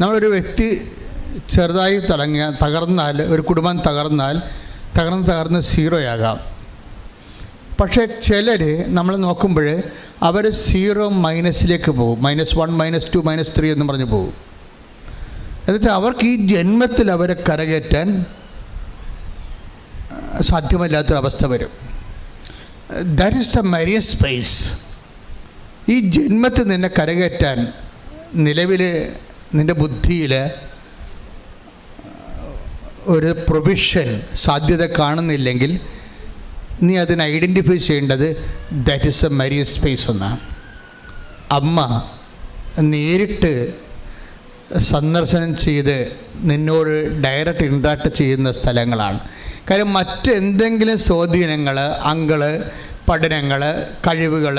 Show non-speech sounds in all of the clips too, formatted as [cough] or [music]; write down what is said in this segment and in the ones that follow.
നമ്മളൊരു വ്യക്തി ചെറുതായി തിളങ്ങിയ തകർന്നാൽ ഒരു കുടുംബം തകർന്നാൽ തകർന്ന് തകർന്ന് സീറോയാകാം പക്ഷേ ചിലർ നമ്മൾ നോക്കുമ്പോൾ അവർ സീറോ മൈനസിലേക്ക് പോകും. Minus one minus two minus three എന്ന് പറഞ്ഞ് പോകും. എന്നിട്ട് അവർക്ക് ഈ ജന്മത്തിൽ അവരെ കരകയറ്റാൻ സാധ്യമല്ലാത്തൊരവസ്ഥ വരും. That is the Maria space ഈ ജന്മത്തിൽ നിന്നെ കരകയറ്റാൻ നിലവിൽ നിന്റെ ബുദ്ധിയിൽ ഒരു പ്രൊവിഷൻ സാധ്യത കാണുന്നില്ലെങ്കിൽ നീ അതിനെ ഐഡന്റിഫൈ ചെയ്യേണ്ടത് that is a Maria space എന്നാണ്. അമ്മ നേരിട്ട് സന്ദർശനം ചെയ്ത് നിന്നോട് ഡയറക്റ്റ് ഇൻട്രാക്ട് ചെയ്യുന്ന സ്ഥലങ്ങളാണ്. കാര്യം മറ്റെന്തെങ്കിലും സ്വാധീനങ്ങൾ അങ്കൾ പഠനങ്ങൾ കഴിവുകൾ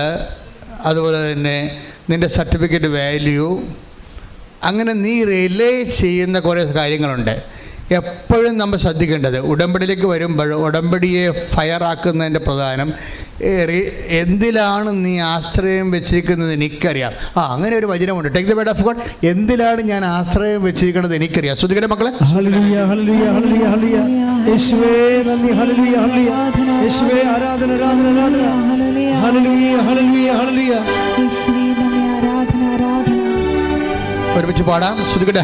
അതുപോലെ തന്നെ നിന്റെ സർട്ടിഫിക്കറ്റ് വാല്യൂ അങ്ങനെ നീ റിലേ ചെയ്യുന്ന കുറേ കാര്യങ്ങളുണ്ട്. എപ്പോഴും നമ്മൾ ശ്രദ്ധിക്കേണ്ടത് ഉടമ്പടിയിലേക്ക് വരുമ്പോൾ ഉടമ്പടിയെ ഫയറാക്കുന്നതിന്റെ പ്രധാനം എന്തിലാണ് നീ ആശ്രയം വെച്ചിരിക്കുന്നത് എനിക്കറിയാം. ആ അങ്ങനെ ഒരു വചനമുണ്ട്. Take the word of God എന്തിലാണ് ഞാൻ ആശ്രയം വെച്ചിരിക്കുന്നത് എനിക്കറിയാം. ശ്രദ്ധിക്കട്ടെ മക്കളെ? ഹല്ലേലൂയ ഹല്ലേലൂയ ഹല്ലേലൂയ ഹല്ലേലൂയ ഹല്ലേലൂയ ഹല്ലേലൂയ യേശുവേ ആരാധന ആരാധന ആരാധന. ഹല്ലേലൂയ ഹല്ലേലൂയ ഹല്ലേലൂയ യേശുവേ നന്ദി. ആരാധന ആരാധന. ഒരുമിച്ച് പാടാം. ശ്രദ്ധിക്കട്ടെ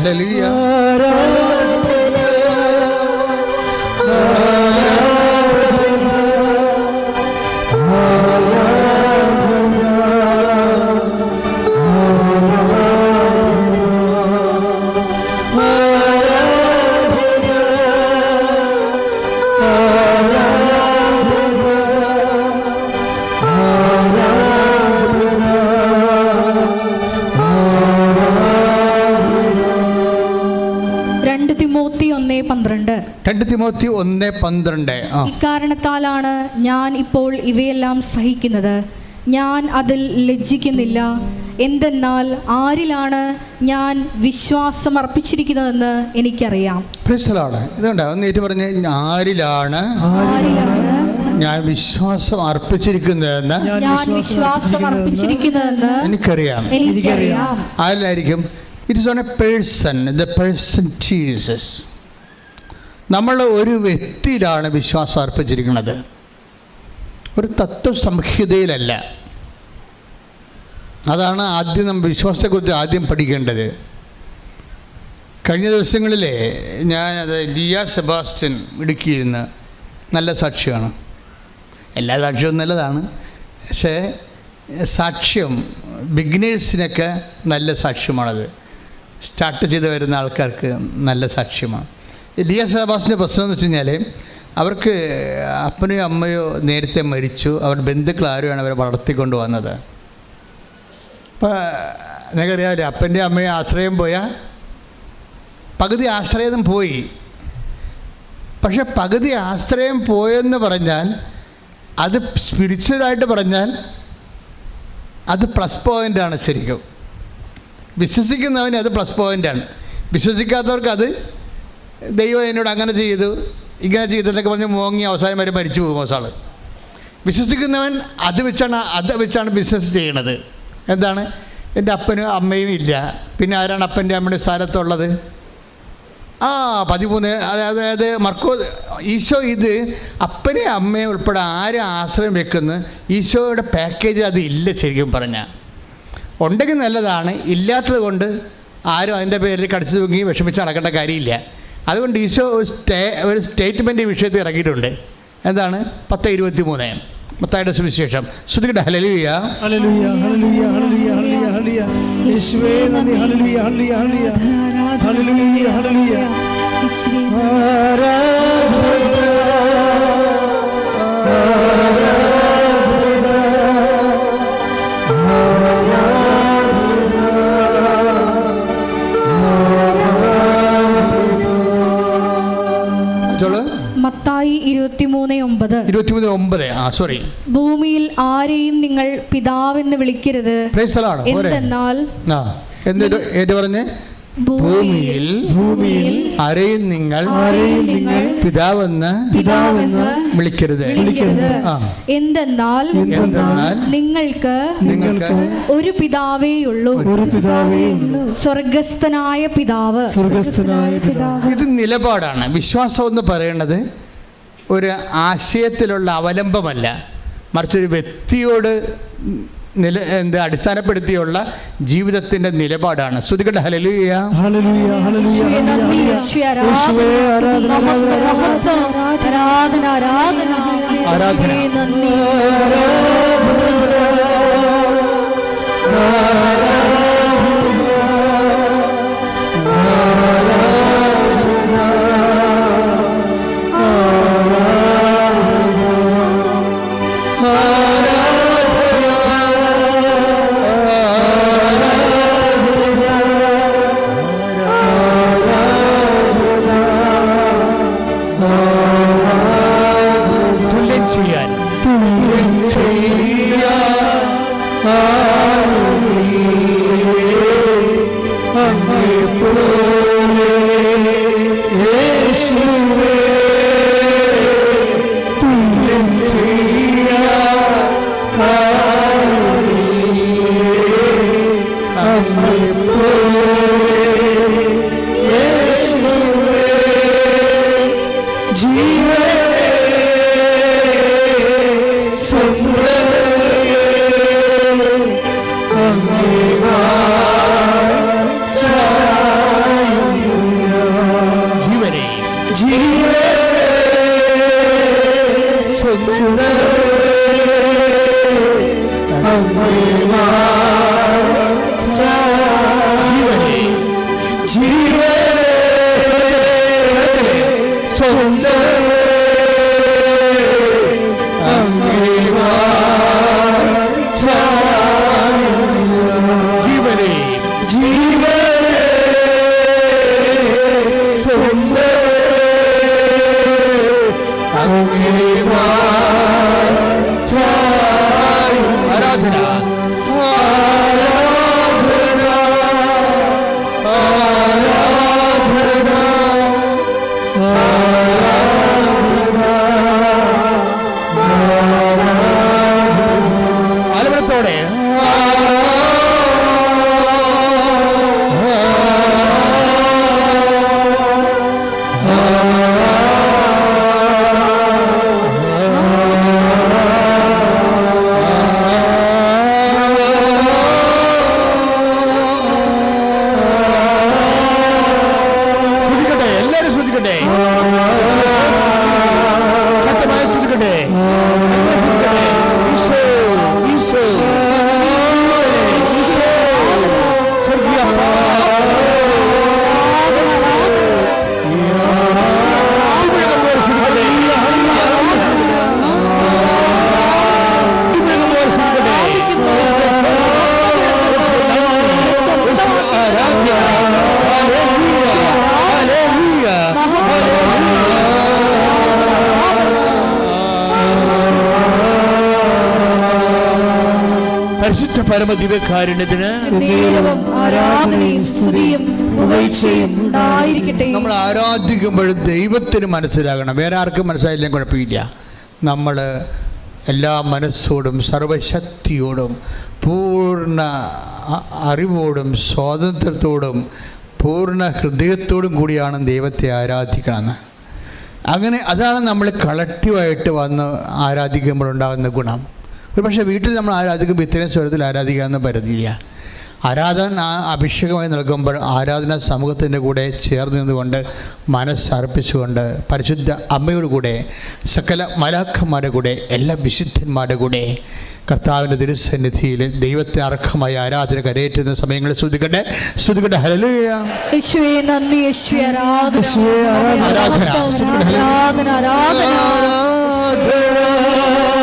ആരാധന രണ്ട് തിമോത്തി ഒന്ന് പന്ത്രണ്ട്. ഇക്കാരണത്താലാണ് ഞാൻ ഇപ്പോൾ ഇവയെല്ലാം സഹിക്കുന്നത്. ഞാൻ അതിൽ ലജ്ജിക്കുന്നില്ല. എന്തെന്നാൽ ആരിലാണ് ഞാൻ വിശ്വാസം അർപ്പിച്ചിരിക്കുന്നതെന്ന് എനിക്കറിയാം. പ്രശ്നമാണ്. ഇതുകൊണ്ട് ഒന്ന് ഏറ്റു പറഞ്ഞ് ആരിലാണ് ആരിലാണ് ഞാൻ വിശ്വാസം അർപ്പിച്ചിരിക്കുന്നതെന്ന് ഞാൻ വിശ്വാസം അർപ്പിച്ചിരിക്കുന്നതെന്ന് എനിക്കറിയാം. എനിക്കറിയാം. ആരിലായിരിക്കും? It is on a person the person Jesus നമ്മൾ ഒരു വ്യക്തിയിലാണ് വിശ്വാസം അർപ്പിച്ചിരിക്കുന്നത്. ഒരു തത്വസംഹിതയിലല്ല. അതാണ് ആദ്യം നമ്മൾ വിശ്വാസത്തെക്കുറിച്ച് ആദ്യം പഠിക്കേണ്ടത്. കഴിഞ്ഞ ദിവസങ്ങളിലെ ഞാനത് ലിയ സെബാസ്റ്റ്യൻ ഇടുക്കിയിരുന്ന് നല്ല സാക്ഷിയാണ്. എല്ലാ സാക്ഷ്യവും നല്ലതാണ്. പക്ഷേ സാക്ഷ്യം ബിഗിനേഴ്സിനൊക്കെ നല്ല സാക്ഷ്യമാണത്. സ്റ്റാർട്ട് ചെയ്ത് വരുന്ന ആൾക്കാർക്ക് നല്ല സാക്ഷ്യമാണ്. ലിയ സെബാസ്റ്റിന്റെ പ്രശ്നം എന്ന് വെച്ച് കഴിഞ്ഞാൽ അവർക്ക് അപ്പനെയോ അമ്മയോ നേരത്തെ മരിച്ചു. അവരുടെ ബന്ധുക്കൾ ആരുമാണ് അവരെ വളർത്തിക്കൊണ്ട് വന്നത്? അപ്പോൾ നിങ്ങൾക്കറിയാമല്ലേ അപ്പന്റെ അമ്മയെ ആശ്രയം പോയാൽ പകുതി ആശ്രയം പോയി. പക്ഷെ പകുതി ആശ്രയം പോയെന്ന് പറഞ്ഞാൽ അത് സ്പിരിച്വലായിട്ട് പറഞ്ഞാൽ അത് പ്ലസ് പോയിന്റാണ് ശരിക്കും. വിശ്വസിക്കുന്നവന് അത് പ്ലസ് പോയിന്റാണ് വിശ്വസിക്കാത്തവർക്ക് അത് ദൈവം എന്നോട് അങ്ങനെ ചെയ്തു ഇങ്ങനെ ചെയ്തതൊക്കെ പറഞ്ഞ് മോങ്ങി അവസാനം വരെ മരിച്ചു പോകും അവസാൾ വിശ്വസിക്കുന്നവൻ അത് വെച്ചാണ് അത് വെച്ചാണ് ബിസിനസ് ചെയ്യണത്. എന്താണ്? എന്റെ അപ്പനും അമ്മയും ഇല്ല. പിന്നെ ആരാണ് അപ്പന്റെ അമ്മയുടെ സ്ഥാനത്തുള്ളത്? ആ പതിമൂന്ന് അതായത് അതായത് മർക്കോ ഈശോ ഇത് അപ്പനെ അമ്മയെ ഉൾപ്പെടെ ആരും ആശ്രയം വെക്കുന്നു? ഈശോയുടെ പാക്കേജ് അത് ഇല്ല ശരിക്കും പറഞ്ഞാൽ ഉണ്ടെങ്കിൽ നല്ലതാണ് ഇല്ലാത്തത് കൊണ്ട് ആരും അതിന്റെ പേരിൽ കടിച്ചു തൂങ്ങി വിഷമിച്ച് നടക്കേണ്ട കാര്യമില്ല. അതുകൊണ്ട് ഈശോ സ്റ്റേ ഒരു സ്റ്റേറ്റ്മെന്റ് ഈ വിഷയത്തിൽ ഇറങ്ങിയിട്ടുണ്ട് എന്താണ്? പത്ത് ഇരുപത്തി മൂന്ന് മത്തായുടെ സുവിശേഷം. ശ്രുതികട ഹലലിയ ഹല്ലേലൂയ ഹല്ലേലൂയ മത്തായി ഇരുപത്തിമൂന്ന് ഒമ്പത്. ഇരുപത്തിമൂന്ന് ഒമ്പത്. ആ സോറി ഭൂമിയിൽ ആരെയും നിങ്ങൾ പിതാവെന്ന് വിളിക്കരുത്. എന്തെന്നാൽ എന്നിട്ട് ഏറ്റു ഭൂമിയിൽ ഭൂമിയിൽ ആരെയും നിങ്ങൾ ആരെയും നിങ്ങൾ പിതാവെന്ന് പിതാവെന്ന് വിളിക്കരുത്. വിളിക്കരുത്. എന്തെന്നാൽ എന്തെന്നാൽ നിങ്ങൾക്ക് നിങ്ങൾക്ക് ഒരു പിതാവേയുള്ളൂ ഒരു പിതാവേ ഉള്ളൂ. സ്വർഗസ്ഥനായ പിതാവ്. സ്വർഗസ്ഥനായ പിതാവ്. ഇത് നിലപാടാണ്. വിശ്വാസം എന്ന് പറയുന്നത് ഒരു ആശയത്തിലുള്ള അവലംബമല്ല. മറിച്ചൊരു വ്യക്തിയോട് നില എന്ത് അടിസ്ഥാനപ്പെടുത്തിയുള്ള ജീവിതത്തിന്റെ നിലപാടാണ്. ശ്രുതികട്ട ഹലലുയ ആരാധന, യേശുവേ Amen. പരിശുദ്ധ പരമദിവ്യകാരുണ്യത്തിന് ദിവ്യകാരുണ്യത്തിന് നമ്മൾ ആരാധിക്കുമ്പോൾ ദൈവത്തിന് മനസ്സിലാകണം. വേറെ ആർക്കും മനസ്സിലായില്ലെങ്കിൽ കുഴപ്പമില്ല. നമ്മൾ എല്ലാ മനസ്സോടും സർവശക്തിയോടും പൂർണ അറിവോടും സ്വാതന്ത്ര്യത്തോടും പൂർണ ഹൃദയത്തോടും കൂടിയാണ് ദൈവത്തെ ആരാധിക്കണമെന്ന്. അങ്ങനെ അതാണ് നമ്മൾ കളക്റ്റീവായിട്ട് വന്ന് ആരാധിക്കുമ്പോഴുണ്ടാകുന്ന ഗുണം. ഒരു പക്ഷേ വീട്ടിൽ നമ്മൾ ആരാധിക്കുമ്പോൾ ഇത്തരം സ്വരത്തിൽ ആരാധിക്കാമെന്ന് പരിധിയില്ല. ആരാധന അഭിഷേകമായി നൽകുമ്പോൾ ആരാധന സമൂഹത്തിന്റെ കൂടെ ചേർന്ന് നിന്നുകൊണ്ട് മനസ്സർപ്പിച്ചുകൊണ്ട് പരിശുദ്ധ അമ്മയുടെ കൂടെ സകല മലാഖന്മാരുടെ കൂടെ എല്ലാ വിശുദ്ധന്മാരുടെ കൂടെ കർത്താവിന്റെ തിരുസന്നിധിയിൽ ദൈവത്തെ അർഹമായ ആരാധന കരയേറ്റുന്ന സമയങ്ങളിൽ ശ്രദ്ധിക്കട്ടെ. ശ്രദ്ധിക്കട്ടെ. ഹരലുയ. ആരാധന. ആരാധന. ആരാധന.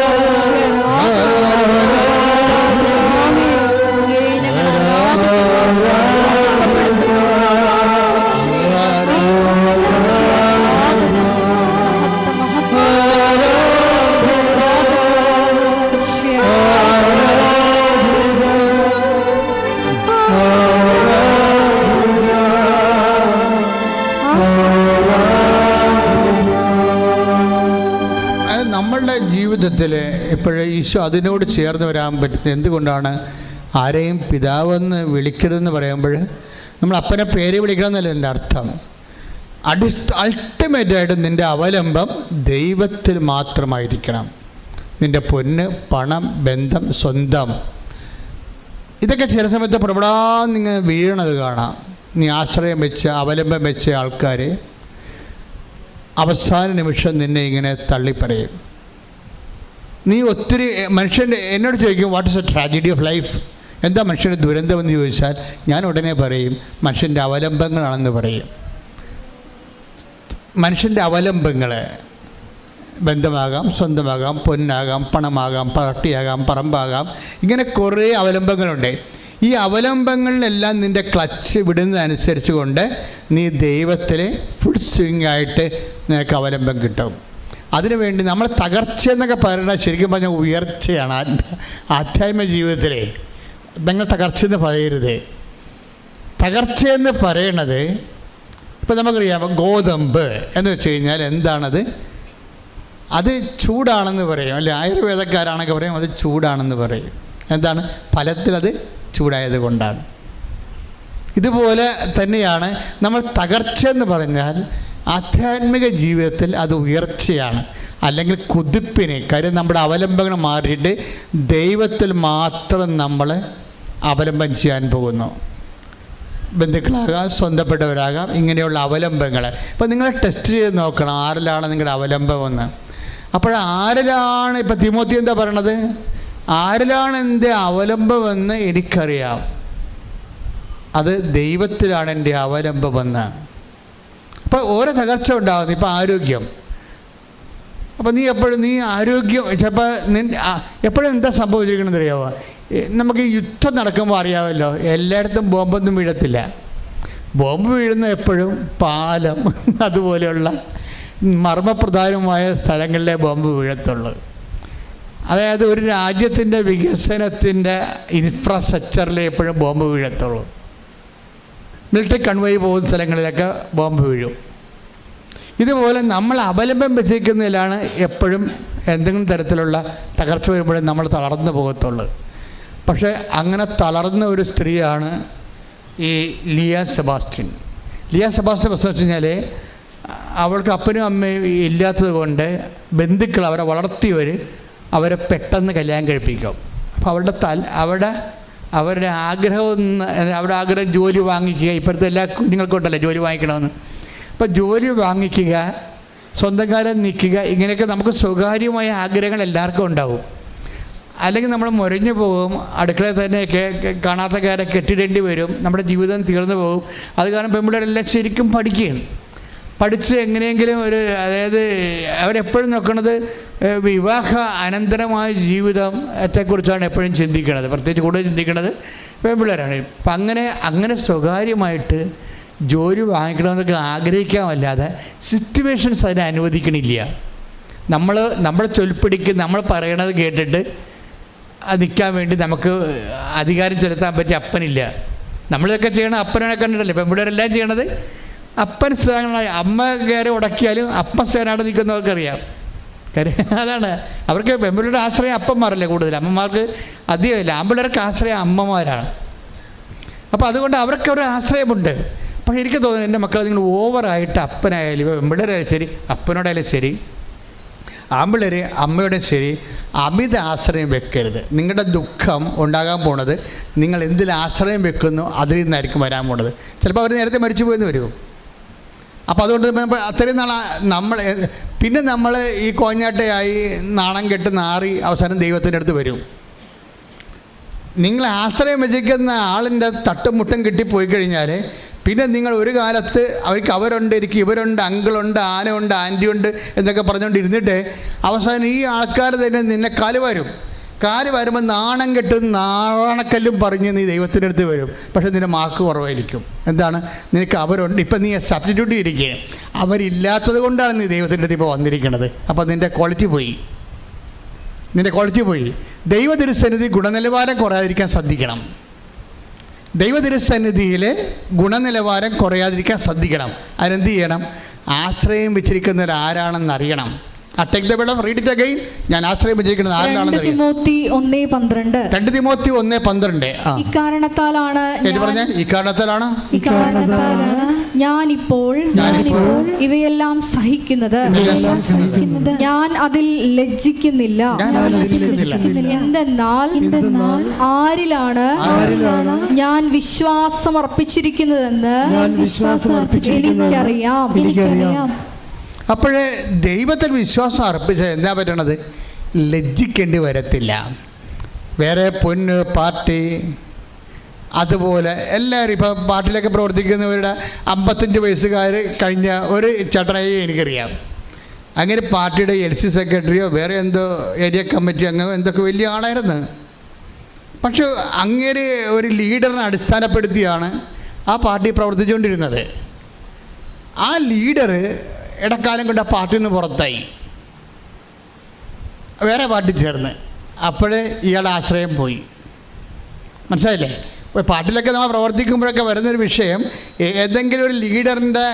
ജീവിതത്തിൽ ഇപ്പോഴേ ഈശോ അതിനോട് ചേർന്ന് വരാൻ പറ്റുന്നത് എന്തുകൊണ്ടാണ്? ആരെയും പിതാവെന്ന് വിളിക്കരുതെന്ന് പറയുമ്പോൾ നമ്മൾ അപ്പനെ പേര് വിളിക്കണമെന്നല്ല എന്റെ അർത്ഥം. അടി അൾട്ടിമേറ്റായിട്ട് നിന്റെ അവലംബം ദൈവത്തിൽ മാത്രമായിരിക്കണം. നിന്റെ പൊന്ന് പണം ബന്ധം സ്വന്തം. ഇതൊക്കെ ചില സമയത്ത് നിങ്ങൾ വീഴണത് കാണാം. നീ ആശ്രയം വെച്ച് അവലംബം വെച്ച ആൾക്കാർ അവസാന നിമിഷം നിന്നെ ഇങ്ങനെ തള്ളിപ്പറയും. നീ ഒത്തിരി മനുഷ്യന്റെ എന്നോട് ചോദിക്കും what is a tragedy of life എന്താ മനുഷ്യന്റെ ദുരന്തമെന്ന് ചോദിച്ചാൽ ഞാൻ ഉടനെ പറയും മനുഷ്യന്റെ അവലംബങ്ങളാണെന്ന് പറയും. മനുഷ്യന്റെ അവലംബങ്ങൾ ബന്ധമാകാം സ്വന്തമാകാം പൊന്നാകാം പണമാകാം പട്ടിയാകാം പറമ്പാകാം ഇങ്ങനെ കുറേ അവലംബങ്ങളുണ്ട്. ഈ അവലംബങ്ങളിലെല്ലാം നിന്റെ ക്ലച്ച് വിടുന്നതനുസരിച്ച് കൊണ്ട് നീ ദൈവത്തിൽ ഫുൾ സ്വിങ് ആയിട്ട് നിനക്ക് അവലംബം കിട്ടും. അതിനുവേണ്ടി നമ്മൾ തകർച്ച എന്നൊക്കെ പറയുന്നത് ശരിക്കും പറഞ്ഞാൽ ഉയർച്ചയാണ്. ആത്മ- ജീവിതത്തിലെ നിങ്ങൾ തകർച്ച എന്ന് പറയരുത്. തകർച്ചയെന്ന് പറയണത് ഇപ്പം നമുക്കറിയാം ഗോതമ്പ് എന്ന് വെച്ച് കഴിഞ്ഞാൽ എന്താണത്? അത് ചൂടാണെന്ന് പറയും. അല്ലെ? ആയുർവേദക്കാരാണൊക്കെ പറയും അത് ചൂടാണെന്ന് പറയും. എന്താണ്? ഫലത്തിലത് ചൂടായത് കൊണ്ടാണ്. ഇതുപോലെ തന്നെയാണ് നമ്മൾ തകർച്ച എന്ന് പറഞ്ഞാൽ ആധ്യാത്മിക ജീവിതത്തിൽ അത് ഉയർച്ചയാണ്. അല്ലെങ്കിൽ കുതിപ്പിന് കാര്യം നമ്മുടെ അവലംബങ്ങൾ മാറിയിട്ട് ദൈവത്തിൽ മാത്രം നമ്മൾ അവലംബം ചെയ്യാൻ പോകുന്നു. ബന്ധുക്കളാകാം സ്വന്തപ്പെട്ടവരാകാം ഇങ്ങനെയുള്ള അവലംബങ്ങൾ. ഇപ്പം നിങ്ങൾ ടെസ്റ്റ് ചെയ്ത് നോക്കണം ആരിലാണ് നിങ്ങളുടെ അവലംബമെന്ന് അപ്പോൾ ആരിലാണ് ഇപ്പം തിമോത്തി എന്താ പറയണത്? ആരിലാണ് എന്റെ അവലംബമെന്ന് എനിക്കറിയാം. അത് ദൈവത്തിലാണ് എന്റെ അവലംബമെന്ന് അപ്പോൾ ഓരോ തകർച്ച ഉണ്ടാകുന്നു. ഇപ്പം ആരോഗ്യം. അപ്പോൾ നീ എപ്പോഴും നീ ആരോഗ്യം ചിലപ്പോൾ എപ്പോഴും എന്താ സംഭവിച്ചിരിക്കണമെന്ന് അറിയാമോ നമുക്ക് യുദ്ധം നടക്കുമ്പോൾ അറിയാമല്ലോ എല്ലായിടത്തും ബോംബൊന്നും വീഴത്തില്ല. ബോംബ് വീഴുന്ന എപ്പോഴും പാലം [laughs] അതുപോലെയുള്ള മർമ്മപ്രധാനമായ സ്ഥലങ്ങളിലെ ബോംബ് വീഴത്തുള്ളൂ. അതായത് ഒരു രാജ്യത്തിന്റെ വികസനത്തിന്റെ ഇൻഫ്രാസ്ട്രക്ചറിൽ എപ്പോഴും ബോംബ് വീഴത്തുള്ളൂ. മിലിറ്ററി കൺവോയ് പോകുന്ന സ്ഥലങ്ങളിലൊക്കെ ബോംബ് വീഴും. ഇതുപോലെ നമ്മൾ അവലംബം വെച്ചിരിക്കുന്നതിലാണ് എപ്പോഴും എന്തെങ്കിലും തരത്തിലുള്ള തകർച്ച വരുമ്പോഴും നമ്മൾ തളർന്നു പോകത്തുള്ളൂ. പക്ഷേ അങ്ങനെ തളർന്ന ഒരു സ്ത്രീയാണ് ഈ ലിയ സെബാസ്റ്റ്യൻ. ലിയ സെബാസ്റ്റ്യൻ പ്രശ്നം വെച്ച് കഴിഞ്ഞാൽ അവൾക്ക് അപ്പനും അമ്മയും ഇല്ലാത്തത് കൊണ്ട് ബന്ധുക്കൾ അവരെ വളർത്തിയവർ അവരെ പെട്ടെന്ന് കല്യാണം കഴിപ്പിക്കും. അപ്പോൾ അവളുടെ തൽ അവിടെ അവരുടെ ആഗ്രഹം അവരുടെ ആഗ്രഹം ജോലി വാങ്ങിക്കുക. ഇപ്പോഴത്തെ എല്ലാ കുഞ്ഞുങ്ങൾക്കുണ്ടല്ലോ ജോലി വാങ്ങിക്കണമെന്ന്. അപ്പോൾ ജോലി വാങ്ങിക്കുക സ്വന്തം കാലം നിൽക്കുക ഇങ്ങനെയൊക്കെ നമുക്ക് സ്വകാര്യമായ ആഗ്രഹങ്ങൾ എല്ലാവർക്കും ഉണ്ടാവും. അല്ലെങ്കിൽ നമ്മൾ മുരഞ്ഞു പോകും അടുക്കളയിൽ തന്നെ കാണാത്ത കെട്ടിടേണ്ടി വരും നമ്മുടെ ജീവിതം തീർന്നു പോകും. അത് കാരണം പെൺപിള്ളേരെല്ലാം ശരിക്കും പഠിക്കുകയാണ്. പഠിച്ച് എങ്ങനെയെങ്കിലും ഒരു അതായത് അവരെപ്പോഴും നോക്കണത് വിവാഹ അനന്തരമായ ജീവിതത്തെക്കുറിച്ചാണ് എപ്പോഴും ചിന്തിക്കുന്നത്. പ്രത്യേകിച്ച് കൂടുതൽ ചിന്തിക്കുന്നത് പെൺപിള്ളേരാണ്. അപ്പം അങ്ങനെ അങ്ങനെ സ്വകാര്യമായിട്ട് ജോലി വാങ്ങിക്കണമെന്നൊക്കെ ആഗ്രഹിക്കാമല്ലാതെ സിറ്റുവേഷൻസ് അതിനെ അനുവദിക്കണില്ല. നമ്മൾ നമ്മൾ ചൊൽപ്പിടിക്ക് നമ്മൾ പറയണത് കേട്ടിട്ട് നിൽക്കാൻ വേണ്ടി നമുക്ക് അധികാരം ചെലുത്താൻ പറ്റിയ അപ്പനില്ല. നമ്മളിതൊക്കെ ചെയ്യണം അപ്പനെ കണ്ടിട്ടല്ലേ? പെൺപിള്ളേരെല്ലാം ചെയ്യണത് അപ്പൻ സ്ഥാനങ്ങളായി അമ്മ കയറി ഉടക്കിയാലും അപ്പൻ സ്ഥാനായിട്ട് നിൽക്കുന്നവർക്കറിയാം. കാര്യം [laughs] അതാണ്. അവർക്ക് പെൺപിള്ളേരുടെ ആശ്രയം അപ്പന്മാരല്ലേ കൂടുതൽ? അമ്മമാർക്ക് അധികമില്ല. ആമ്പിള്ളേർക്ക് ആശ്രയം അമ്മമാരാണ്. അപ്പോൾ അതുകൊണ്ട് അവർക്ക് ഒരു ആശ്രയമുണ്ട്. പക്ഷേ എനിക്ക് തോന്നുന്നു എന്റെ മക്കൾ നിങ്ങൾ ഓവറായിട്ട് അപ്പനായാലും ഇപ്പോൾ പെൺപിള്ളേരായാലും ശരി അപ്പനോടായാലും ശരി ആമ്പിള്ളേർ അമ്മയുടെ ശരി അമിത ആശ്രയം വെക്കരുത്. നിങ്ങളുടെ ദുഃഖം ഉണ്ടാകാൻ പോണത് നിങ്ങൾ എന്തിൽ ആശ്രയം വെക്കുന്നു അതിൽ നിന്നായിരിക്കും വരാൻ പോണത്. ചിലപ്പോൾ അവർ നേരത്തെ മരിച്ചു പോയെന്ന് വരും. അപ്പോൾ അതുകൊണ്ട് അത്രയും നാൾ നമ്മൾ പിന്നെ നമ്മൾ ഈ കോഞ്ഞാട്ടയായി നാണം കെട്ട് നാറി അവസാനം ദൈവത്തിന്റെ അടുത്ത് വരും. നിങ്ങൾ ആശ്രയം വെച്ചിരിക്കുന്ന ആളിന്റെ തട്ടും മുട്ടും കിട്ടിപ്പോയി കഴിഞ്ഞാൽ പിന്നെ നിങ്ങൾ ഒരു കാലത്ത് അവർക്ക് അവരുണ്ട് എനിക്ക് ഇവരുണ്ട് അങ്കിളുണ്ട് ആനയുണ്ട് ആന്റിയുണ്ട് എന്നൊക്കെ പറഞ്ഞുകൊണ്ട് ഇരുന്നിട്ട് അവസാനം ഈ ആൾക്കാർ തന്നെ നിന്നെ കാൽ വരും കാൽ വരുമ്പോൾ നാണം കെട്ടും നാണക്കല്ലും പറഞ്ഞ് നീ ദൈവത്തിന്റെ അടുത്ത് വരും. പക്ഷെ നിന്റെ മാർക്ക് കുറവായിരിക്കും. എന്താണ്? നിനക്ക് അവരുണ്ട്. ഇപ്പം നീ സബ്സ്റ്റിറ്റ്യൂട്ട് ചെയ്തിരിക്കുകയാണ് അവരില്ലാത്തത് കൊണ്ടാണ് നീ ദൈവത്തിന്റെ അടുത്ത് ഇപ്പോൾ വന്നിരിക്കുന്നത് അപ്പോൾ നിന്റെ ക്വാളിറ്റി പോയി. നിന്റെ ക്വാളിറ്റി പോയി. ദൈവ ഗുണനിലവാരം കുറയാതിരിക്കാൻ ശ്രദ്ധിക്കണം. ദൈവ ഗുണനിലവാരം കുറയാതിരിക്കാൻ ശ്രദ്ധിക്കണം. അതിനെന്ത് ചെയ്യണം? ആശ്രയം വെച്ചിരിക്കുന്നവരാരാണെന്നറിയണം ടേക്ക് ദ വെള്ളം റീഡ് ഇറ്റ് അഗൈൻ ഞാൻ ആശ്രയം ആരിലാണെന്ന് തിമോത്തി ഒന്നേ പന്ത്രണ്ട്. രണ്ട് തിമോത്തി ഒന്ന് പന്ത്രണ്ട്. ആ. ഇക്കാരണത്താലാണ് എന്ന് പറഞ്ഞ ഈ കാരണത്താലാണ് ഇക്കാരണത്താലാണ് ഞാനിപ്പോൾ ഇവയെല്ലാം സഹിക്കുന്നത്. ഞാൻ അതിൽ ലജ്ജിക്കുന്നില്ല. ഞാൻ അതിൽ ലജ്ജിക്കുന്നില്ല. എന്തെന്നാൽ ആരിലാണ് ആരിലാണ് ഞാൻ വിശ്വാസം അർപ്പിച്ചിരിക്കുന്നതെന്ന് എനിക്കറിയാം. അപ്പോഴേ ദൈവത്തിൽ വിശ്വാസം അർപ്പിച്ച എന്താ പറ്റണത്? ലജ്ജിക്കേണ്ടി വരത്തില്ല. വേറെ പൊന്ന് പാർട്ടി അതുപോലെ എല്ലാവരും ഇപ്പോൾ പാർട്ടിയിലൊക്കെ പ്രവർത്തിക്കുന്നവരുടെ അമ്പത്തഞ്ച് വയസ്സുകാർ കഴിഞ്ഞ ഒരു ചേട്ടനായി എനിക്കറിയാം. അങ്ങനെ പാർട്ടിയുടെ എൽ സി സെക്രട്ടറിയോ വേറെ എന്തോ ഏരിയ കമ്മിറ്റി അങ്ങനെ എന്തൊക്കെ വലിയ ആളായിരുന്നു. പക്ഷെ അങ്ങനെ ഒരു ലീഡറിനെ അടിസ്ഥാനപ്പെടുത്തിയാണ് ആ പാർട്ടി പ്രവർത്തിച്ചുകൊണ്ടിരുന്നത്. ആ ലീഡർ ഇടക്കാലം കൊണ്ട് ആ പാർട്ടിയിൽ നിന്ന് പുറത്തായി. വേറെ പാർട്ടി ചേർന്ന്. അപ്പോൾ ഇയാൾ ആശ്രയം പോയി. മനസ്സിലായില്ലേ? പാർട്ടിയിലൊക്കെ നമ്മൾ പ്രവർത്തിക്കുമ്പോഴൊക്കെ വരുന്നൊരു വിഷയം ഏതെങ്കിലും ഒരു ലീഡറിന്റെ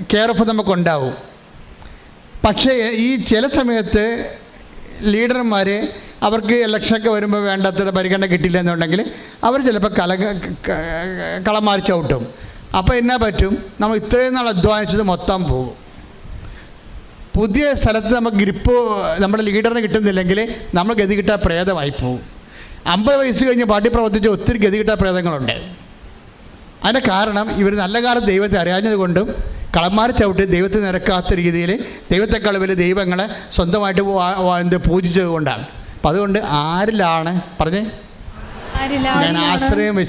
കെയർ ഓഫ് നമുക്കുണ്ടാവും. പക്ഷേ ഈ ചില സമയത്ത് ലീഡർമാർ അവർക്ക് ഇലക്ഷനൊക്കെ വരുമ്പോൾ വേണ്ടാത്ത പരിഗണന കിട്ടില്ല എന്നുണ്ടെങ്കിൽ അവർ ചിലപ്പോൾ കല കളം ചവിട്ടും അപ്പോൾ എന്നാ പറ്റും? നമ്മൾ ഇത്രയും നാൾ അധ്വാനിച്ചത് മൊത്തം പോകും. പുതിയ സ്ഥലത്ത് നമുക്ക് ഗ്രിപ്പ് നമ്മുടെ ലീഡറിന് കിട്ടുന്നില്ലെങ്കിൽ നമ്മൾ ഗതി കിട്ടാൻ പ്രേതമായി പോകും. അമ്പത് വയസ്സ് കഴിഞ്ഞ് പാർട്ടി പ്രവർത്തിച്ച ഒത്തിരി ഗതി കിട്ടാൻ പ്രേതങ്ങളുണ്ട്. അതിന്റെ കാരണം ഇവർ നല്ല കാലം ദൈവത്തെ അറിയാഞ്ഞത് കൊണ്ടും കളന്മാർ ചവിട്ടി ദൈവത്തെ നിരക്കാത്ത രീതിയിൽ ദൈവത്തെ വലിയ ദൈവങ്ങളെ സ്വന്തമായിട്ട് പൂജിച്ചത് കൊണ്ടാണ്. അപ്പം അതുകൊണ്ട് ആരിലാണ് പറഞ്ഞേ? ഞാൻ ആശ്രയം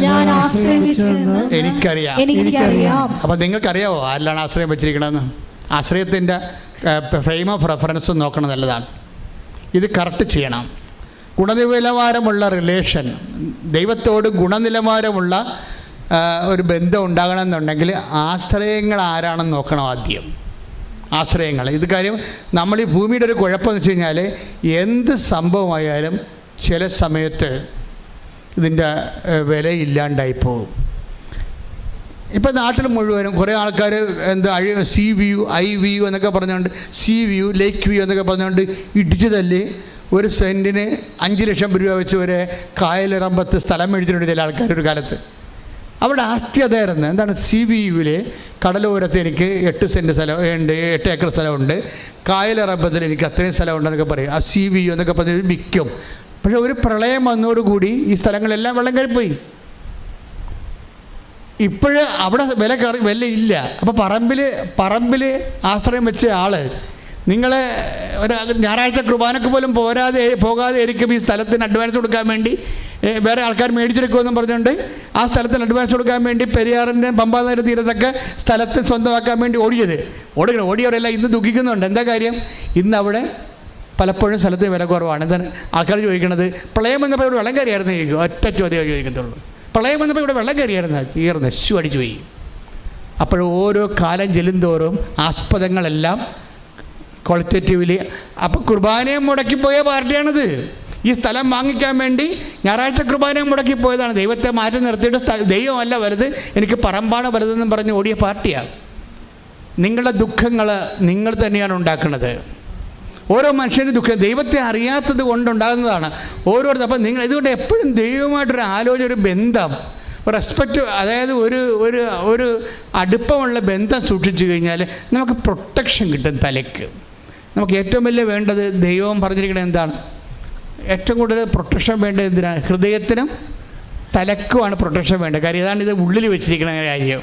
ഞാൻ ആശ്രയിച്ചെന്ന് എനിക്കറിയാം. എനിക്കറിയാം. അപ്പൊ നിങ്ങൾക്കറിയാവോ ആരിലാണ് ആശ്രയം വെച്ചിരിക്കണമെന്ന് ആശ്രയത്തിന്റെ ഫ്രെയിം ഓഫ് റെഫറൻസ് നോക്കണം നല്ലതാണ്. ഇത് കറക്റ്റ് ചെയ്യണം. ഗുണനിലവാരമുള്ള റിലേഷൻ ദൈവത്തോട് ഗുണനിലവാരമുള്ള ഒരു ബന്ധം ഉണ്ടാകണമെന്നുണ്ടെങ്കിൽ ആശ്രയങ്ങൾ ആരാണെന്ന് നോക്കണം ആദ്യം. ആശ്രയങ്ങൾ. ഇത് കാര്യം നമ്മൾ ഈ ഭൂമിയുടെ ഒരു കുഴപ്പമെന്ന് വെച്ച് കഴിഞ്ഞാൽ എന്ത് സംഭവമായാലും ചില സമയത്ത് ഇതിന്റെ വിലയില്ലാണ്ടായി പോകും ഇപ്പം നാട്ടിൽ മുഴുവനും കുറേ ആൾക്കാർ എന്താ അഴി സി വ്യൂ ഐ വ്യൂ എന്നൊക്കെ പറഞ്ഞുകൊണ്ട് സി വ്യൂ ലേക്ക് വ്യൂ എന്നൊക്കെ പറഞ്ഞുകൊണ്ട് ഇടിച്ചു തല്ലി ഒരു സെന്റിന് അഞ്ച് ലക്ഷം രൂപ വെച്ച് വരെ കായലിറമ്പത്ത് സ്ഥലം മേടിച്ചിട്ടുണ്ട് ചില ആൾക്കാർ ഒരു കാലത്ത്. അവിടെ ആസ്തി അതായിരുന്നു. എന്താണ് സി വി യുവിൽ കടലോരത്ത് എനിക്ക് എട്ട് സെന്റ് സ്ഥലം ഉണ്ട് എട്ട് ഏക്കർ സ്ഥലമുണ്ട്. കായലിറമ്പത്തിൽ എനിക്ക് അത്രയും സ്ഥലമുണ്ടെന്നൊക്കെ പറയും. ആ സി വി യു എന്നൊക്കെ പറഞ്ഞ് വിൽക്കും പക്ഷേ ഒരു പ്രളയം വന്നതോടുകൂടി ഈ സ്ഥലങ്ങളെല്ലാം വെള്ളം കയറിപ്പോയി. ഇപ്പോഴ് അവിടെ വില കയറി വില ഇല്ല. അപ്പോൾ പറമ്പിൽ പറമ്പിൽ ആശ്രയം വെച്ച ആൾ നിങ്ങളെ ഒരു ഞായറാഴ്ച കുർബാനക്ക് പോലും പോരാതെ പോകാതെ ആയിരിക്കും ഈ സ്ഥലത്തിന് അഡ്വാൻസ് കൊടുക്കാൻ വേണ്ടി വേറെ ആൾക്കാർ മേടിച്ചെടുക്കുമെന്നും പറഞ്ഞുകൊണ്ട് ആ സ്ഥലത്തിന് അഡ്വാൻസ് കൊടുക്കാൻ വേണ്ടി പെരിയാറിന്റെ പമ്പാനഗര തീരത്തൊക്കെ സ്ഥലത്ത് സ്വന്തമാക്കാൻ വേണ്ടി ഓടിയത്. ഓടുകയാണ് ഓടിയവരെല്ലാം ഇന്ന് ദുഃഖിക്കുന്നുണ്ട്. എന്താ കാര്യം? ഇന്ന് അവിടെ പലപ്പോഴും സ്ഥലത്തിന് വില കുറവാണ്. എന്താണ്? ആൾക്കാർ ചോദിക്കുന്നത് പ്രളയം വന്നപ്പോൾ ഇവിടെ വെള്ളം കയറിയായിരുന്നു ചോദിക്കും. ഒറ്റ ചോദ്യം ചോദിക്കത്തുള്ളൂ. പ്രളയം വന്നപ്പോൾ ഇവിടെ വെള്ളം കയറിയായിരുന്നു. കീർ നശു അടിച്ചു പോയി. അപ്പോൾ ഓരോ കാലം ചെല്ലുന്തോറും ആസ്പദങ്ങളെല്ലാം ക്വാളിറ്റേറ്റീവ്ലി അപ്പോൾ കുർബാനയും മുടക്കിപ്പോയ പാർട്ടിയാണിത്. ഈ സ്ഥലം വാങ്ങിക്കാൻ വേണ്ടി ഞായറാഴ്ച കുർബാനയും മുടക്കിപ്പോയതാണ്. ദൈവത്തെ മാറ്റി നിർത്തിയിട്ട് ദൈവമല്ല വലുത് എനിക്ക് പറമ്പാണ് വലുതെന്നും പറഞ്ഞ് ഓടിയ പാർട്ടിയാണ് നിങ്ങളുടെ ദുഃഖങ്ങൾ നിങ്ങൾ തന്നെയാണ് ഉണ്ടാക്കുന്നത്. ഓരോ മനുഷ്യന്റെ ദുഃഖം ദൈവത്തെ അറിയാത്തത് കൊണ്ടുണ്ടാകുന്നതാണ് ഓരോരുത്തർ. അപ്പം നിങ്ങൾ ഇതുകൊണ്ട് എപ്പോഴും ദൈവമായിട്ടൊരു ആലോചന ഒരു ബന്ധം റെസ്പെക്റ്റ് അതായത് ഒരു ഒരു ഒരു അടുപ്പമുള്ള ബന്ധം സൂക്ഷിച്ചു കഴിഞ്ഞാൽ നമുക്ക് പ്രൊട്ടക്ഷൻ കിട്ടും തലയ്ക്ക്. നമുക്ക് ഏറ്റവും വലിയ വേണ്ടത് ദൈവം പറഞ്ഞിരിക്കുന്നത് എന്താണ്? ഏറ്റവും കൂടുതൽ പ്രൊട്ടക്ഷൻ വേണ്ടത് എന്തിനാണ് ഹൃദയത്തിനും തലക്കുമാണ് പ്രൊട്ടക്ഷൻ വേണ്ടത്. കാര്യം ഇതാണ് ഇത് ഉള്ളിൽ വെച്ചിരിക്കുന്ന കാര്യം.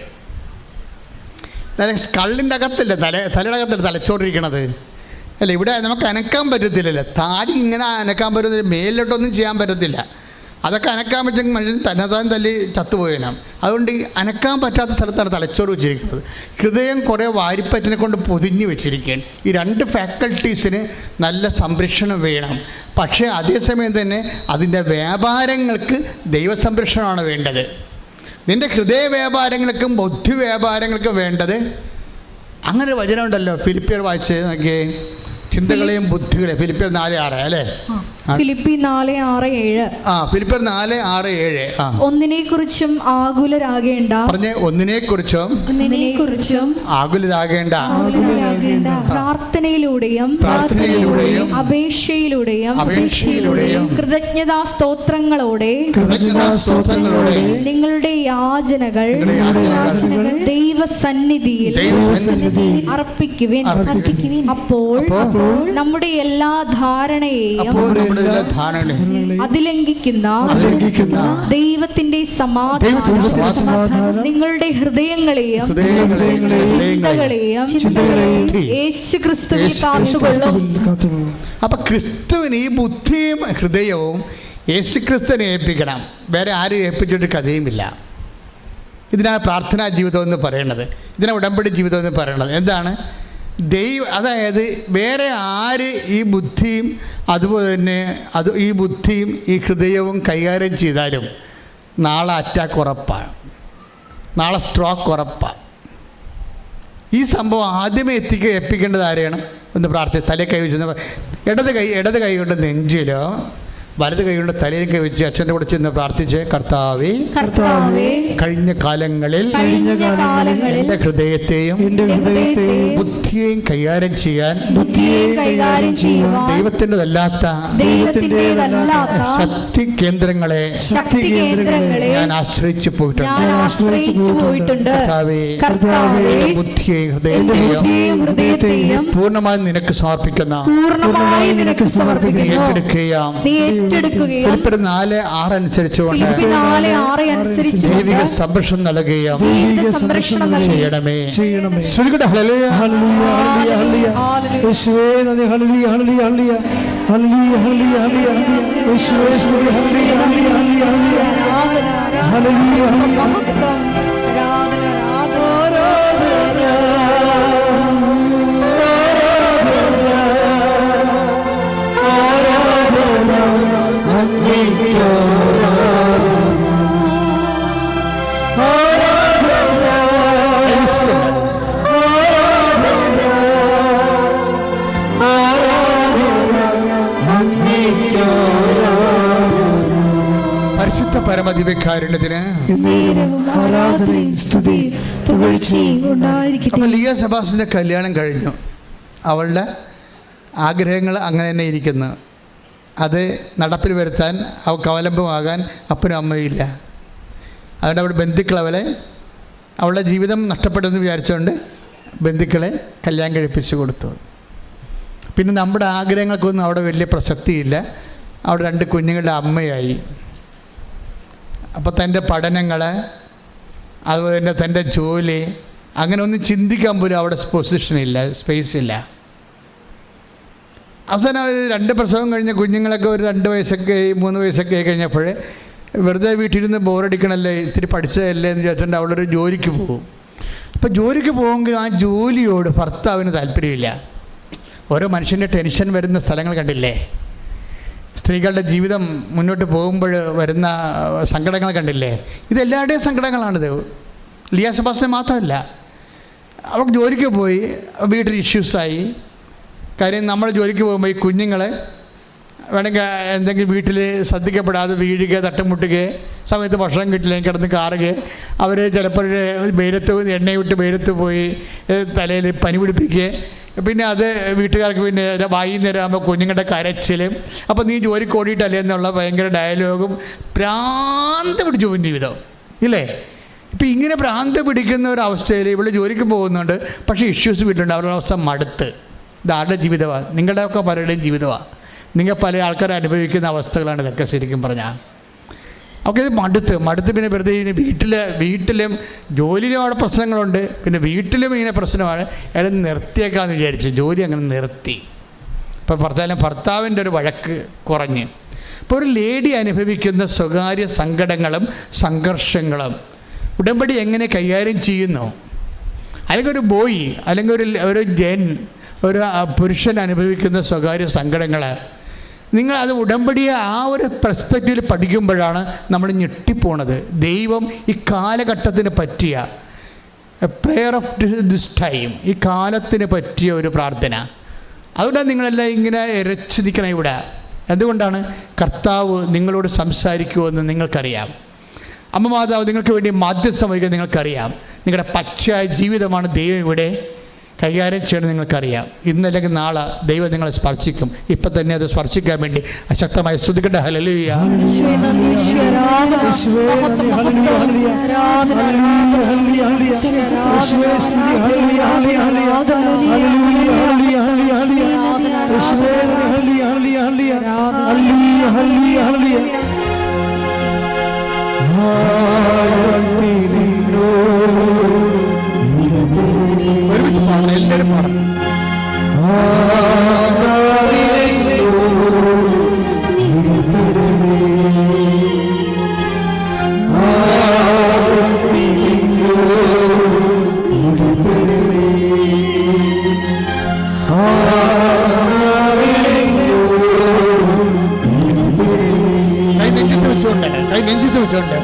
തല കള്ളിന്റെ അകത്തല്ലേ തല തലയുടെ അകത്തല്ലേ തലച്ചോറിരിക്കണത്? അല്ല ഇവിടെ നമുക്ക് അനക്കാൻ പറ്റത്തില്ലല്ലോ. താടി ഇങ്ങനെ അനക്കാൻ പറ്റുന്ന മേലിലോട്ടൊന്നും ചെയ്യാൻ പറ്റത്തില്ല. അതൊക്കെ അനക്കാൻ പറ്റുമെങ്കിൽ മനുഷ്യൻ തന്നെത്താൻ തല്ലി ചത്തുപോയനാണ് അതുകൊണ്ട് ഈ അനക്കാൻ പറ്റാത്ത സ്ഥലത്താണ് തലച്ചോറ് വെച്ചിരിക്കുന്നത്. ഹൃദയം കുറേ വാരിപ്പറ്റിനെ കൊണ്ട് പൊതിഞ്ഞു വെച്ചിരിക്കുകയാണ്. ഈ രണ്ട് ഫാക്കൽറ്റീസിന് നല്ല സംരക്ഷണം വേണം. പക്ഷേ അതേസമയം തന്നെ അതിന്റെ വ്യാപാരങ്ങൾക്ക് ദൈവസംരക്ഷണമാണ് വേണ്ടത്. നിന്റെ ഹൃദയ വ്യാപാരങ്ങൾക്കും ബുദ്ധി വ്യാപാരങ്ങൾക്കും വേണ്ടത്. അങ്ങനെ വചനമുണ്ടല്ലോ ഫിലിപ്പിയർ വായിച്ച് നോക്കിയേ. ചിന്തകളെയും ബുദ്ധികളെയും. ഫിലിപ്പിയ നാല് ആറ് അല്ലേ? ഫിലിപ്പി നാല് ആറ് ഏഴ്. ആ ഫിലിപ്പർ നാല് ആറ് ഏഴ്. ആ. ഒന്നിനെ കുറിച്ചും ആകുലരാകേണ്ട. പറഞ്ഞ ഒന്നിനെ കുറിച്ചും ആകുലരാകേണ്ട. പ്രാർത്ഥനയിലൂടെയും പ്രാർത്ഥനയിലൂടെയും അപേക്ഷയിലൂടെയും അപേക്ഷയിലൂടെയും കൃതജ്ഞതാ സ്തോത്രങ്ങളോടെ കൃതജ്ഞതാ സ്തോത്രങ്ങളോടെ നിങ്ങളുടെ യാചനകൾ ദൈവസന്നിധിയിൽ അർപ്പിക്കുവിൻ. അപ്പോൾ നമ്മുടെ എല്ലാ ധാരണയെയും നമ്മുടെ ധാരണകളെ അതിലംഘിക്കുന്ന അതിലംഘിക്കുന്ന ദൈവത്തിന്റെ സമാധാനം നിങ്ങളുടെ ഹൃദയങ്ങളെയും ഹൃദയങ്ങളെയും ചിന്തകളെയും യേശു ക്രിസ്തുവിൽ കാത്തുകൊള്ളും. കാത്തുകൊള്ളും. അപ്പൊ ക്രിസ്തുവിന് ഈ ബുദ്ധിയും ഹൃദയവും യേശു ക്രിസ്തുവിനെ ഏൽപ്പിക്കണം. വേറെ ആരും ഏൽപ്പിച്ചിട്ട് കഥയുമില്ല. ഇതിനാണ് പ്രാർത്ഥനാ ജീവിതം എന്ന് പറയുന്നത് ഇതിനാണ് ഉടമ്പടി ജീവിതം എന്ന് പറയുന്നത് എന്താണ്? ദൈവ അതായത് വേറെ ആര് ഈ ബുദ്ധിയും അതുപോലെ തന്നെ അത് ഈ ബുദ്ധിയും ഈ ഹൃദയവും കൈകാര്യം ചെയ്താലും നാളെ അറ്റാക്ക് ഉറപ്പാണ്. നാളെ സ്ട്രോക്ക് ഉറപ്പാണ്. ഈ സംഭവം ആദ്യമേ എത്തിക്ക എപ്പിക്കേണ്ടത് ആരെയാണ്? ഒന്ന് പ്രാർത്ഥി തലേ കൈ വെച്ചു ഇടത് കൈ ഇടത് കൈ കൊണ്ട് നെഞ്ചിലോ വലത് കൈകൊണ്ട് തലയിലേക്ക് വെച്ച് അച്ഛന്റെ കൂടെ ചെന്ന് പ്രാർത്ഥിച്ച് കർത്താവേ കഴിഞ്ഞ കാലങ്ങളിൽ എന്റെ ഹൃദയത്തെയും ബുദ്ധിയെയും കൈകാര്യം ചെയ്യാൻ ദൈവത്തിന്റെതല്ലാത്ത ശക്തി കേന്ദ്രങ്ങളെ ഞാൻ ആശ്രയിച്ചു പോയിട്ടുണ്ട്. ബുദ്ധിയെയും ഹൃദയത്തെയും പൂർണമായി നിനക്ക് സമർപ്പിക്കുന്ന പൂർണമായി നിനക്ക് സമർപ്പിക്കുന്നു. ഏറ്റെടുക്കുകയാം ഏറ്റെടുക്കുകയും നാല് ആറ് അനുസരിച്ച് ദൈവിക സംരക്ഷണം നൽകുകയും ചെയ്യണമേ ചെയ്യണമേ ശ്രുതികട്ടെ ഹല്ലേലൂയ ഹല്ലേലൂയ അപ്പോൾ ലിയ സെബാസിന്റെ കല്യാണം കഴിഞ്ഞു. അവളുടെ ആഗ്രഹങ്ങൾ അങ്ങനെ തന്നെ ഇരിക്കുന്നു. അത് നടപ്പിൽ വരുത്താൻ അവൾക്ക് അവലംബമാകാൻ അപ്പനും അമ്മയും ഇല്ല. അതുകൊണ്ട് അവിടെ ബന്ധുക്കൾ അവളെ അവളുടെ ജീവിതം നഷ്ടപ്പെട്ടെന്ന് വിചാരിച്ചുകൊണ്ട് ബന്ധുക്കളെ കല്യാണം കഴിപ്പിച്ച് കൊടുത്തു. പിന്നെ നമ്മുടെ ആഗ്രഹങ്ങൾക്കൊന്നും അവിടെ വലിയ പ്രസക്തിയില്ല. അവിടെ രണ്ട് കുഞ്ഞുങ്ങളുടെ അമ്മയായി. അപ്പോൾ തന്റെ പഠനങ്ങൾ അതുപോലെ തന്നെ തന്റെ ജോലി അങ്ങനെ ഒന്നും ചിന്തിക്കാൻ പോലും അവിടെ പൊസിഷൻ ഇല്ല സ്പേസ് ഇല്ല. അവസാനം അവർ രണ്ട് പ്രസവം കഴിഞ്ഞ കുഞ്ഞുങ്ങളൊക്കെ ഒരു രണ്ട് വയസ്സൊക്കെ മൂന്ന് വയസ്സൊക്കെ ആയി കഴിഞ്ഞപ്പോൾ വെറുതെ വീട്ടിലിരുന്ന് ബോറടിക്കണല്ലേ ഇത്തിരി പഠിച്ചതല്ലേ എന്ന് വിചാരിച്ചുകൊണ്ട് അവളൊരു ജോലിക്ക് പോകും. അപ്പോൾ ജോലിക്ക് പോകുമെങ്കിലും ആ ജോലിയോട് ഭർത്താവിന് താല്പര്യമില്ല. ഓരോ മനുഷ്യന്റെ ടെൻഷൻ വരുന്ന സ്ഥലങ്ങൾ കണ്ടില്ലേ? സ്ത്രീകളുടെ ജീവിതം മുന്നോട്ട് പോകുമ്പോൾ വരുന്ന സങ്കടങ്ങൾ കണ്ടില്ലേ? ഇതെല്ലാവരുടെയും സങ്കടങ്ങളാണിത്. ലിയ സെബാസ്റ്റിനെ മാത്രമല്ല. അവൾക്ക് ജോലിക്ക് പോയി വീട്ടിൽ ഇഷ്യൂസായി. കാര്യം നമ്മൾ ജോലിക്ക് പോകുമ്പോൾ ഈ കുഞ്ഞുങ്ങളെ വേണമെങ്കിൽ എന്തെങ്കിലും വീട്ടിൽ ശ്രദ്ധിക്കപ്പെടാതെ വീഴുക തട്ടുമുട്ടുക സമയത്ത് ഭക്ഷണം കിട്ടില്ലെങ്കിൽ കിടന്ന് കാറുക. അവർ ചിലപ്പോൾ വെയിലത്ത് എണ്ണയിട്ട് വെയിലത്ത് പോയി തലയിൽ പനി പിടിപ്പിക്കുക. പിന്നെ അത് വീട്ടുകാർക്ക് പിന്നെ വൈകുന്നേരം ആകുമ്പോൾ കുഞ്ഞുങ്ങളുടെ കരച്ചിലും. അപ്പോൾ നീ ജോലിക്ക് ഓടിയിട്ടല്ലേ എന്നുള്ള ഭയങ്കര ഡയലോഗും ഭ്രാന്ത് പിടിച്ചു പോകും ജീവിതം. ഇല്ലേ? ഇപ്പം ഇങ്ങനെ ഭ്രാന്ത് പിടിക്കുന്ന ഒരു അവസ്ഥയിൽ ഇവിടെ ജോലിക്ക് പോകുന്നുണ്ട്. പക്ഷേ ഇഷ്യൂസ് വീട്ടിലുണ്ട്. അവരുടെ അവസ്ഥ മടുത്ത്. ഇത് ആരുടെ ജീവിതമാണ് നിങ്ങളുടെയൊക്കെ പലരുടെയും ജീവിതമാണ് നിങ്ങൾ പല ആൾക്കാർ അനുഭവിക്കുന്ന അവസ്ഥകളാണ് ഇതൊക്കെ ശരിക്കും പറഞ്ഞാൽ ഒക്കെ ഇത് മടുത്ത്. മടുത്ത് പിന്നെ വെറുതെ ഇനി വീട്ടിൽ വീട്ടിലും ജോലിയിലും അവിടെ പ്രശ്നങ്ങളുണ്ട്. പിന്നെ വീട്ടിലും ഇങ്ങനെ പ്രശ്നമാണ്. അയാൾ നിർത്തിയേക്കാന്ന് വിചാരിച്ചു ജോലി അങ്ങനെ നിർത്തി. ഇപ്പോൾ ഭർത്താവിനും ഭർത്താവിന്റെ ഒരു വഴക്ക് കുറഞ്ഞ്. ഇപ്പോൾ ഒരു ലേഡി അനുഭവിക്കുന്ന സ്വകാര്യ സങ്കടങ്ങളും സംഘർഷങ്ങളും ഉടമ്പടി എങ്ങനെ കൈകാര്യം ചെയ്യുന്നു? അല്ലെങ്കിൽ ഒരു ബോയ് അല്ലെങ്കിൽ ഒരു ഒരു ജെൻ ഒരു പുരുഷൻ അനുഭവിക്കുന്ന സ്വകാര്യ സങ്കടങ്ങൾ നിങ്ങൾ അത് ഉടമ്പടിയെ ആ ഒരു പെർസ്പെക്റ്റീവിൽ പഠിക്കുമ്പോഴാണ് നമ്മൾ ഞെട്ടിപ്പോണത്. ദൈവം ഈ കാലഘട്ടത്തിന് പറ്റിയ പ്രെയർ ഓഫ് ദിസ് ടൈം ഈ കാലത്തിന് പറ്റിയ ഒരു പ്രാർത്ഥന. അതുകൊണ്ടാണ് നിങ്ങളെല്ലാം ഇങ്ങനെ രക്ഷിക്കണം ഇവിടെ. എന്തുകൊണ്ടാണ്? കർത്താവ് നിങ്ങളോട് സംസാരിക്കുമെന്ന് നിങ്ങൾക്കറിയാം. അമ്മ മാതാവ് നിങ്ങൾക്ക് വേണ്ടി മാധ്യസ്ഥം നിങ്ങൾക്കറിയാം. നിങ്ങളുടെ പച്ചയായ ജീവിതമാണ് ദൈവം ഇവിടെ കൈകാര്യം ചെയ്യണം നിങ്ങൾക്കറിയാം. ഇന്നല്ലെങ്കിൽ നാളെ ദൈവം നിങ്ങളെ സ്പർശിക്കും. ഇപ്പം തന്നെ അത് സ്പർശിക്കാൻ വേണ്ടി അശക്തമായി സ്തുതിക്കട്ടെ. ഹലലിയ ഹല്ലിയ ഹല്ലിയ ഹല്ലിയ എല്ലാവരും പാടും. കൈ നെഞ്ചിട്ട് വെച്ചുകൊണ്ട് കൈ നെഞ്ചിട്ട് വെച്ചുകൊണ്ട്